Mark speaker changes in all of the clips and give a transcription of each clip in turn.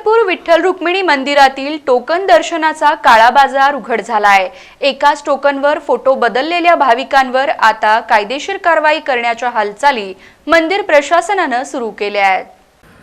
Speaker 1: पंढरपूर विठ्ठल रुक्मिणी मंदिरातील टोकन दर्शनाचा काळा बाजार उघड झाला आहे एकाच टोकनवर फोटो बदललेल्या भाविकांवर आता कायदेशीर कारवाई करण्याच्या हालचाली मंदिर प्रशासनानं सुरू केल्या आहेत.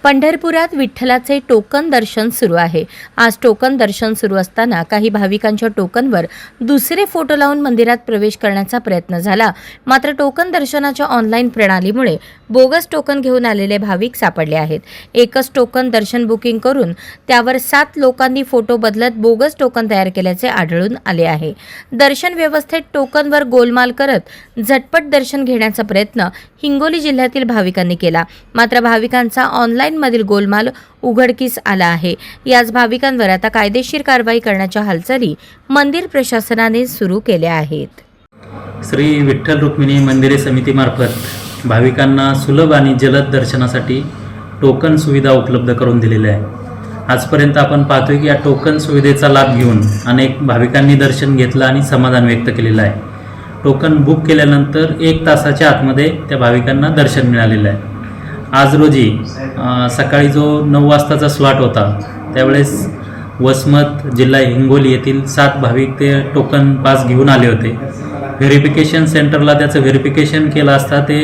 Speaker 2: पंढरपुरात विठ्ठलाचे टोकन दर्शन सुरू आहे. आज टोकन दर्शन सुरू असताना काही भाविकांच्या टोकनवर दुसरे फोटो लावून मंदिरात प्रवेश करण्याचा प्रयत्न झाला. मात्र टोकन दर्शनाच्या ऑनलाईन प्रणालीमुळे बोगस टोकन घेऊन आलेले भाविक सापडले आहेत. एकच टोकन दर्शन बुकिंग करून त्यावर सात लोकांनी फोटो बदलत बोगस टोकन तयार केल्याचे आढळून आले आहे. दर्शन व्यवस्थेत टोकनवर गोलमाल करत झटपट दर्शन घेण्याचा प्रयत्न हिंगोली जिल्ह्यातील भाविकांनी केला. मात्र भाविकांचा ऑनलाईनमधील गोलमाल उघडकीस आला आहे. याच भाविकांवर आता कायदेशीर कारवाई करण्याच्या हालचाली मंदिर प्रशासनाने सुरू केल्या आहेत.
Speaker 3: श्री विठ्ठल रुक्मिणी मंदिरे समितीमार्फत भाविकांना सुलभ आणि जलद दर्शनासाठी टोकन सुविधा उपलब्ध करून दिलेल्या आहे आजपर्यंत आपण पाहतोय की या टोकन सुविधेचा लाभ घेऊन अनेक भाविकांनी दर्शन घेतलं आणि समाधान व्यक्त केलेलं आहे. टोकन बुक केल्यानंतर एक तासाच्या आतमध्ये त्या भाविकांना दर्शन मिळालेलं आहे. आज रोजी सकाळी जो नऊ वाजताचा स्लॉट होता त्यावेळेस वसमत जिल्हा हिंगोली येथील सात भाविक ते टोकन पास घेऊन आले होते. व्हेरिफिकेशन सेंटरला त्याचं व्हेरिफिकेशन केलं असता ते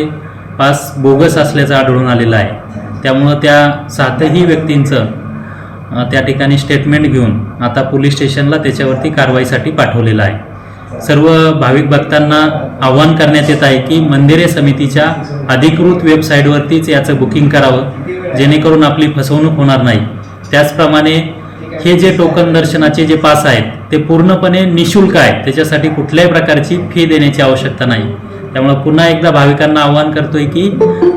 Speaker 3: पास बोगस असल्याचं आढळून आलेलं आहे. त्यामुळं त्या सातही व्यक्तींचं त्या ठिकाणी स्टेटमेंट घेऊन आता पोलीस स्टेशनला त्याच्यावरती कारवाईसाठी पाठवलेलं आहे. सर्व भाविक भक्तांना आवाहन करण्यात येत आहे की मंदिरे समितीच्या अधिकृत वेबसाईटवरतीच याचं बुकिंग करावं जेणेकरून आपली फसवणूक होणार नाही. त्याचप्रमाणे हे जे टोकन दर्शनाचे जे पास आहेत ते पूर्णपणे निशुल्क आहेत. त्याच्यासाठी कुठल्याही प्रकारची फी देण्याची आवश्यकता नाही. त्यामुळे पुन्हा एकदा भाविकांना आवाहन करतोय की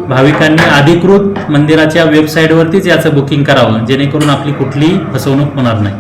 Speaker 3: भाविकांनी अधिकृत मंदिराच्या वेबसाईटवरतीच याचं बुकिंग करावं जेणेकरून आपली कुठलीही फसवणूक होणार नाही.